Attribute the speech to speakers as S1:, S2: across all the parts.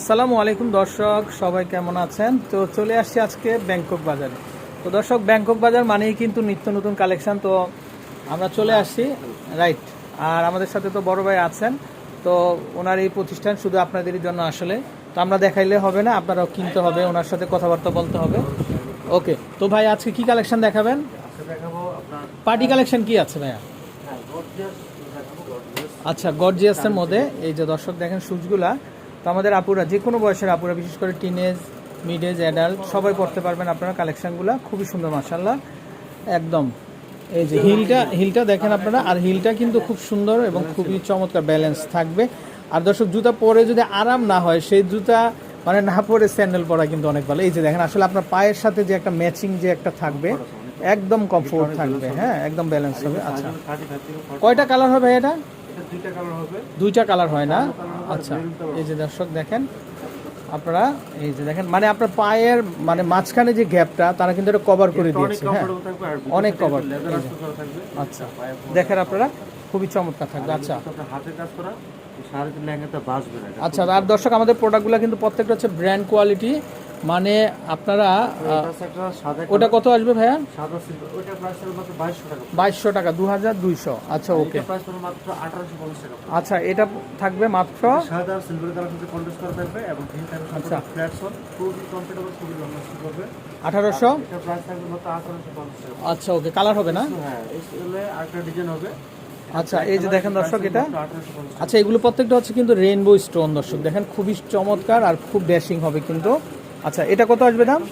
S1: আসসালামু আলাইকুম দর্শক সবাই কেমন আছেন? তো চলে আসছি আজকে ব্যাংকক বাজারে। তো দর্শক ব্যাংকক বাজার মানেই কিন্তু নিত্য নতুন কালেকশান। তো আমরা চলে আসছি রাইট আর আমাদের সাথে তো বড় ভাই আছেন। তো ওনার এই প্রতিষ্ঠান শুধু আপনাদেরই জন্য আসলে। তো আমরা দেখাইলে হবে না আপনারাও কিনতে হবে ওনার সাথে কথাবার্তা বলতে হবে। ওকে তো ভাই আজকে কি কালেকশন দেখাবেন? পার্টি কালেকশন কি আছে ভাইয়া?
S2: হ্যাঁ
S1: আচ্ছা গর্জিয়াসের মধ্যে। এই যে দর্শক দেখেন শুজগুলা তো আমাদের আপুরা যে কোনো বয়সের আপুরা, বিশেষ করে টিনেজ মিড এজ অ্যাডাল্ট সবাই পড়তে পারবেন আপনারা কালেকশানগুলো খুবই সুন্দর মাসাল্লাহ একদম। এই যে হিলটা হিলটা দেখেন আপনারা, আর হিলটা কিন্তু খুব সুন্দর এবং খুবই চমৎকার ব্যালেন্স থাকবে। আর দর্শক, জুতা পরে যদি আরাম না হয়, সেই জুতা মানে না পরে স্যান্ডেল পরা কিন্তু অনেক ভালো। এই যে দেখেন, আসলে আপনার পায়ের সাথে যে একটা ম্যাচিং যে একটা থাকবে, একদম কমফোর্ট থাকবে। হ্যাঁ একদম ব্যালেন্স হবে। আচ্ছা। কয়টা কালার হবে এটা?
S2: দুইটা কালার
S1: হয় না? আচ্ছা এই যে দর্শক দেখেন আপনারা এই যে দেখেন মানে আপনার পায়ের মানে মাঝখানে যে গ্যাপটা তারা কিন্তু এটা কভার করে দিয়েছে হ্যাঁ। অনেক
S2: থাকবে।
S1: আচ্ছা দেখেন আপনারা খুবই চমৎকার থাকবে আচ্ছা।
S2: কাজ করা।
S1: আচ্ছা আর দর্শক আমাদের প্রোডাক্টগুলো কিন্তু প্রত্যেকটা হচ্ছে ব্র্যান্ড কোয়ালিটি মানে আপনারা ওটা কত আসবে ভাইয়া?
S2: বাইশশো টাকা।
S1: দু হাজার দুইশো। আচ্ছা ওকে আচ্ছা এটা থাকবে মাত্র? আচ্ছা। আঠারোশো? আচ্ছা ওকে কালার হবে না?
S2: হ্যাঁ ডিজাইন হবে।
S1: আচ্ছা এই যে দেখেন দর্শক এটা। আচ্ছা এগুলো প্রত্যেকটা হচ্ছে কিন্তু রেইনবো স্টোন দর্শক। দেখেন খুবই চমৎকার আর খুব ড্যাশিং হবে কিন্তু। আচ্ছা এটা কত আসবে দাম?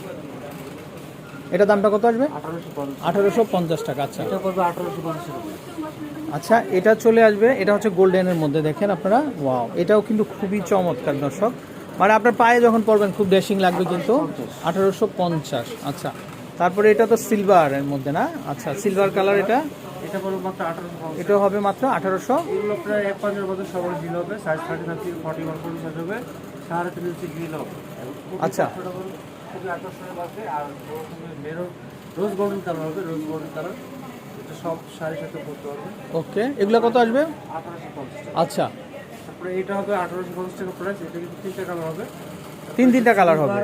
S1: এটা দামটা কত আসবে?
S2: আঠারোশো পঞ্চাশ
S1: টাকা আচ্ছা। আচ্ছা এটা চলে আসবে। এটা হচ্ছে গোল্ডেনের মধ্যে দেখেন আপনারা। ওয়াও এটাও কিন্তু খুবই চমৎকার দর্শক। মানে আপনার পায়ে যখন পরবেন খুব ড্যাশিং লাগবে কিন্তু। আঠারোশো পঞ্চাশ আচ্ছা। তারপরে এটা তো সিলভারের মধ্যে না? আচ্ছা সিলভার কালার এটা।
S2: এটা করবে মাত্র আঠারোশো পঞ্চাশ
S1: এটাও হবে মাত্র আঠারোশো।
S2: এগুলো প্রায় এক পাঁচের মধ্যে সবার হিল হবে size thirty thirty forty one পর্যন্ত সাইজ হবে। সাড়ে তিন ইঞ্চি হিল হবে।
S1: আচ্ছা।
S2: খুবই আকর্ষণীয় লাগবে আর রোজ গোল্ডেন কালার হবে রোজ গোল্ডেন কালার এটা সব শাড়ির সাথে পরতে হবে।
S1: ওকে এগুলো কত আসবে?
S2: আঠারোশো পঞ্চাশ টাকা
S1: আচ্ছা।
S2: তারপরে এটা হবে আঠারোশো পঞ্চাশ টাকা প্রাইস এটা কিন্তু তিনটা কালার হবে।
S1: তিন তিনটা কালার হবে।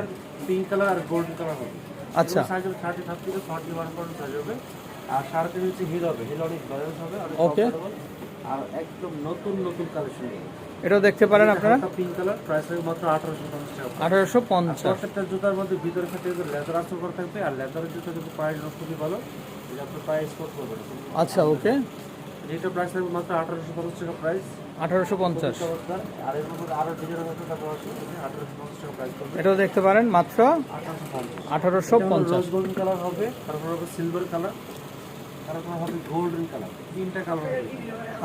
S2: পিঙ্ক কালার আর গোল্ডেন কালার হবে।
S1: আচ্ছা।
S2: সাইজ হবে থার্টি থার্টি থেকে ফর্টি ওয়ান পর্যন্ত সাইজ হবে। আর সাড়ে তিন ইঞ্চি হিল হবে। হিল অনেক ব্যালেন্স হবে
S1: Okay.
S2: comfortable, আর একদম নতুন নতুন কালেকশন
S1: এটাও দেখতে পারেন আপনারা?
S2: পিঙ্ক কালার প্রাইস হবে মাত্র আঠারোশো পঞ্চাশ টাকা
S1: আঠারোশো পঞ্চাশ।
S2: প্রত্যেকটা জুতার মধ্যে ভিতরে সাথে লেদার আসর করা থাকবে আর লেদারের জুতা কিন্তু পায়ের জন্য খুবই ভালো। এই যে আপনার পায়ে স্পোর্ট করবে
S1: আচ্ছা ওকে
S2: যেটা প্রাইস থাকবে মাত্র আঠারোশো পঞ্চাশ টাকা প্রাইস
S1: আঠারোশো পঞ্চাশ।
S2: চমৎকার। আর এর মধ্যে আরও ডিজাইন আছে তারপর আছে। আঠারোশো পঞ্চাশ টাকা প্রাইস
S1: এটাও দেখতে পারেন মাত্র
S2: আঠারোশো পঞ্চাশ।
S1: আঠারোশো পঞ্চাশ।
S2: রোজ গোল্ডেন কালার হবে তারপর হবে সিলভার কালার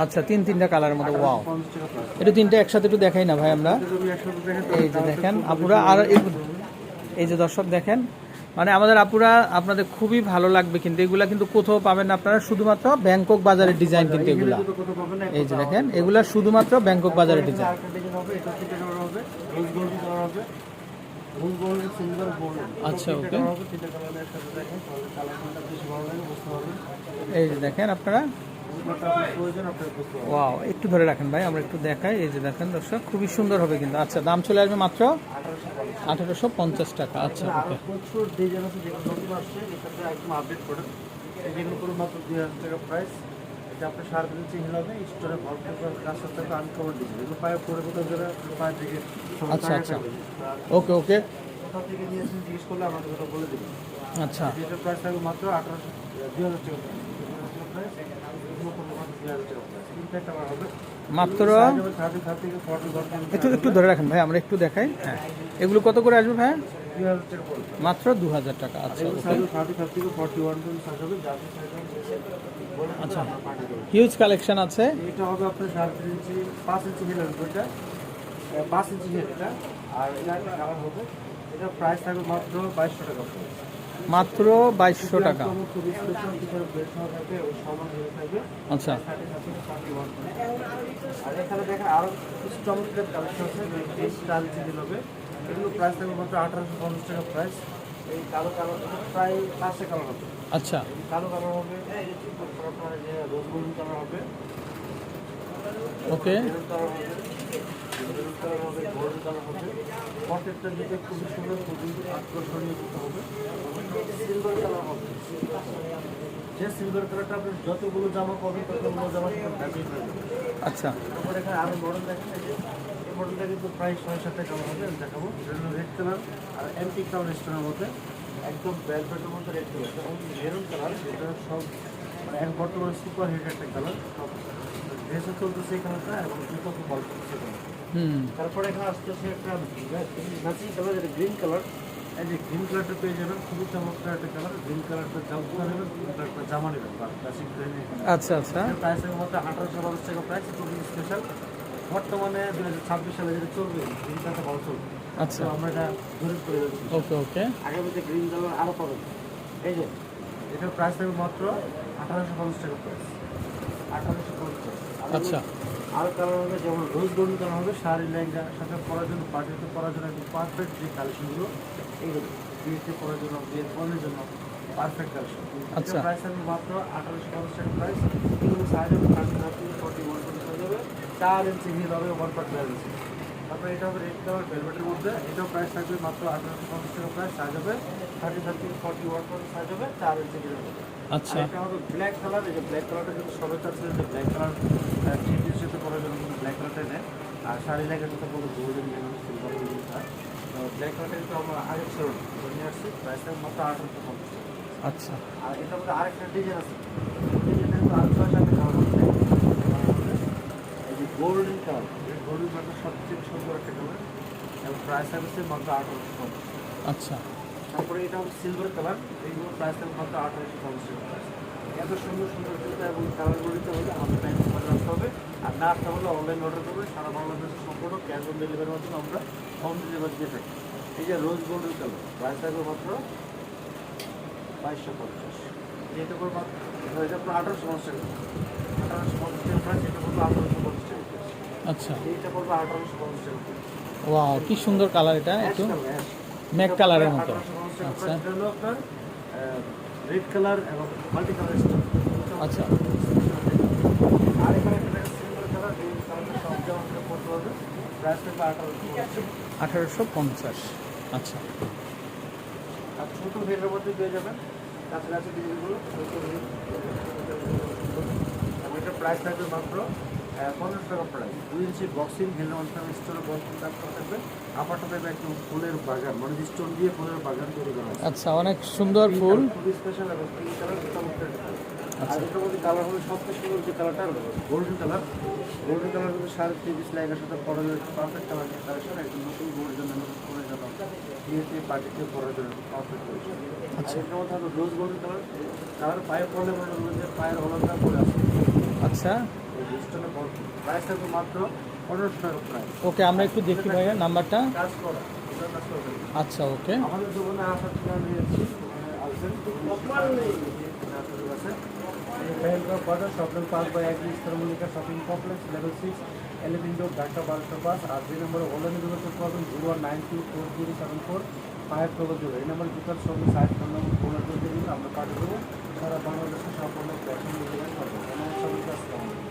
S1: আচ্ছা তিন তিনটা কালারের মধ্যে ওয়াও এটা তিনটা একসাথে একটু দেখাই না ভাই আমরা? এই যে দেখেন আপুরা আর এই- যে দর্শক দেখেন মানে আমাদের আপুরা আপনাদের খুবই ভালো লাগবে কিন্তু এগুলা কিন্তু কোথাও পাবেন না আপনারা শুধুমাত্র ব্যাংকক বাজারের ডিজাইন কিন্তু এগুলা। এই যে দেখেন এগুলা শুধুমাত্র ব্যাংকক বাজারের ডিজাইন আচ্ছা,
S2: পারবেন।
S1: এই যে দেখেন আপনারা। ওয়াও একটু ধরে রাখেন ভাই আমরা একটু দেখাই। এই যে দেখেন দর্শক খুবই সুন্দর হবে কিন্তু। আচ্ছা দাম চলে আসবে মাত্র
S2: আঠারোশো পঞ্চাশ
S1: টাকা। আচ্ছা ওকে
S2: প্রচুর ডিজাইন আছে যেগুলো নতুন আসছে এটাতে একদম আপডেট করে যেগুলো মাত্র দুই হাজার টাকা প্রাইস এটা আপনার ইঞ্চি হিল হবে স্টোরে কাজ করতে হবে আনকভার ডিজাইন এগুলো পায়ে পরে কোথাও গেলে পায়ের দিকে
S1: আচ্ছা, আচ্ছা। ওকে ওকে।
S2: কোথা থেকে নিয়েছেন জিজ্ঞেস করলে আমাদের কথা বলে দেবেন।
S1: আচ্ছা।
S2: যেটার প্রাইস থাকবে মাত্র আঠারোশো দুই হাজার
S1: মাত্র? একটু একটু ধরে রাখেন ভাই আমরা একটু দেখাই। হ্যাঁ। এগুলো কত করে আসবে ভাই? মাত্র দু হাজার টাকা আচ্ছা। আচ্ছা। হিউজ কালেকশন আছে।
S2: এটা হবে আপনার সাড়ে তিন ইঞ্চি পাঁচ ইঞ্চি হিল হবে এটা পাঁচ ইঞ্চি হিল এটা আর এটা কালার হবে এটা প্রাইস থাকবে মাত্র বাইশশো টাকা।
S1: মাত্র বাইশশো টাকা। আচ্ছা।
S2: আর এখানে দেখেন কিছু চমৎকার কালেকশন আছে এগুলো প্রাইস থাকবে মাত্র আঠারোশো পঞ্চাশ টাকা প্রাইস এই কালো কালার প্রায় পাঁচটা কালার হবে।
S1: আচ্ছা।
S2: কালো কালার হবে। রোজ কালার হবে
S1: ওকে
S2: দিকে খুবই সুন্দর খুবই আকর্ষণীয় হবে। সিলভার কালার হবে যে সিলভার কালারটা আপনি যতগুলো জামা পাবেন ততগুলো জামা
S1: আচ্ছা।
S2: তারপর এখানে মডেলটা কিন্তু প্রায় ছয় সাতটা কালার হবে আমি দেখাবো। এটা হলো রেড কালার আর এমপি কালার স্টোনের মধ্যে একদম ভেলভেটের মধ্যে রেড কালার এবং মেরুন কালার যেটা সব মানে এখন বর্তমানে সুপার হিট একটা কালার সব ড্রেসও চলতেছে এই কালারটা এবং জুতো খুব ভালো
S1: হুম।
S2: তারপরে এখানে আসতেছে একটা ম্যাচিং কালার যেটা গ্রিন কালার এই যে গ্রিন কালারটা পেয়ে যাবেন খুবই চমৎকার একটা কালার গ্রিন কালারটা জামা নেবেন গ্রিন কালারটা জামা নেবেন।
S1: আচ্ছা আচ্ছা।
S2: প্রাইসের মধ্যে আঠারোশো পঞ্চাশ টাকা প্রাইস খুবই স্পেশাল বর্তমানে দু হাজার ছাব্বিশ সালে যেটা চলবে গ্রিন কালারটা ভালো চলবে।
S1: আচ্ছা।
S2: আমরা এটা জরিপ করে
S1: ওকে ওকে।
S2: আগামীতে গ্রিন কালার আরও পাবেন এই যে এটার প্রাইস থাকবে মাত্র আঠারোশো পঞ্চাশ টাকা প্রাইস আঠারোশো পঞ্চাশ।
S1: আচ্ছা।
S2: আর কালার হবে যেমন রোজ গোল্ডেন কালার হবে শাড়ি লেহেঙ্গা সাথে পরার জন্য পার্টিতে পরার জন্য একদম পারফেক্ট যে কালেকশনগুলো এইগুলো। বিয়েতে পরার জন্য বিয়ের পরের জন্য পারফেক্ট কালেকশন
S1: আচ্ছা।
S2: প্রাইস থাকবে মাত্র আঠারোশো পঞ্চাশ টাকা প্রাইস এগুলো সাইজ হবে থার্টি থার্টি ফর্টি ওয়ান চার ইঞ্চি হিল হবে ওয়ান পয়েন্ট ফাইভ ইঞ্চি তারপরে এটা হবে রেড কালার ভেলভেটের মধ্যে। এটাও প্রাইস থাকবে মাত্র আঠারোশো পঞ্চাশ টাকা প্রাইস সাইজ হবে। Thirty thirty forty one point size হবে চার ইঞ্চি হিল হবে।
S1: আচ্ছা।
S2: এটা হবে ব্ল্যাক কালার এই যে ব্ল্যাক কালারটা কিন্তু সবাই চাচ্ছে যে ব্ল্যাক কালার থ্রি সাথে পরার জন্য কিন্তু ব্ল্যাক কালারটা নেয়। আর শাড়ি লাগে তো কোনো গোল্ডেন সিলভার তো ব্ল্যাক কালারটা কিন্তু আমরা আগে ছিল নিয়ে আসছি প্রাইসটা মাত্র আঠারোশো পঞ্চাশ
S1: আচ্ছা।
S2: আর এটার মধ্যে আরেকটা ডিজাইন আছে। ডিজাইনটা কিন্তু আর ছয় সাথে কালার হচ্ছে এই যে গোল্ডেন কালার গোল্ডেন কালারটা সবচেয়ে সুন্দর একটা কালার এবং প্রাইস হচ্ছে মাত্র আঠারোশো পঞ্চাশ।
S1: আচ্ছা।
S2: তারপরে এটা হচ্ছে সিলভার কালার এইগুলো প্রাইস থাকবে মাত্র আঠারোশো পঞ্চাশ। এত সুন্দর সুন্দর জুতো এবং কালারগুলো নিতে হলে আমাদের টাইম সময় আসতে হবে। আর না আসতে হলে অনলাইন অর্ডার করবে। সারা বাংলাদেশের সম্পূর্ণ ক্যাশ অন ডেলিভারির মাধ্যমে আমরা হোম ডেলিভারি দিয়ে থাকি। এই যে রোজ গোল্ডেন কালার প্রাইস থাকবে মাত্র বাইশশো পঞ্চাশ। যেটা করব এটা পুরো আঠারোশো পঞ্চাশ টাকা আঠারোশো পঞ্চাশ টাকা প্রাইস এটা করব আঠারোশো পঞ্চাশ
S1: আচ্ছা।
S2: এইটা করব আঠারোশো পঞ্চাশ
S1: ওয়াও কি সুন্দর কালার এটা একটু? ম্যাক কালারের মতো।
S2: আচ্ছা।
S1: আচ্ছা
S2: রেড কালার এবং মাল্টি কালার
S1: আচ্ছা।
S2: আর এখানে একটা সিলভার কালার এই কালারটা সব থেকে পড়তে হবে। প্রাইস আঠারোশো
S1: আঠারোশো পঞ্চাশ। আচ্ছা।
S2: আর ছোটো হেডের মধ্যে পেয়ে যাবেন। কাছাকাছি এবং এটা প্রাইস থাকবে মাত্র পনেরোশো টাকা প্রাইস দুই ইঞ্চি বক্সিং হেলের মধ্যে স্টোনের বক্সিং কাজটা থাকবে আপারটা থাকবে একদম ফুলের বাগান মানে স্টোন দিয়ে ফুলের বাগান তৈরি করা
S1: আচ্ছা অনেক সুন্দর ফুল।
S2: খুবই স্পেশাল এবং পিঙ্ক কালার চমৎকার। আর। এটার মধ্যে কালার হবে সবচেয়ে সুন্দর যে কালারটা গোল্ডেন কালার গোল্ডেন কালার কিন্তু সাড়ে তিরিশ লাইনের সাথে পরে পারফেক্ট কালার কালেকশন একদম নতুন গোল্ড জন্য নতুন করে জন্য পারফেক্ট কালেকশন আর
S1: আচ্ছা।
S2: মধ্যে হবে রোজ গোল্ডেন কালার কালার পায়ে পড়লে মনে হবে যে পায়ের হলদটা পরে আছে।
S1: আচ্ছা।
S2: এই প্রাইস থাকবে মাত্র পনেরোশো টাকা প্রাইস
S1: ওকে আমরা একটু দেখি ভাইয়া নাম্বারটা
S2: কাজ করা
S1: আচ্ছা ওকে।
S2: আমাদের দোকানে আসার ঠিকানা নিয়েছি আসবেন ব্যাংকক বাজার শপিং পার্ক বাই, এক ইস্তরমল্লিকা shopping complex level six eleven door Dhaka বারোশো পাঁচ আর যে নম্বরে অনলাইনে যোগাযোগ করবেন zero one nine two four zero seven four five double zero এই নম্বর জুতার সঙ্গে সাইড ফোন নম্বর ফোন করে দিন, আমরা পাঠিয়ে দেবো সারা বাংলাদেশের ক্যাশ অন ডেলিভারি করব সবাইকে আসসালামু আলাইকুম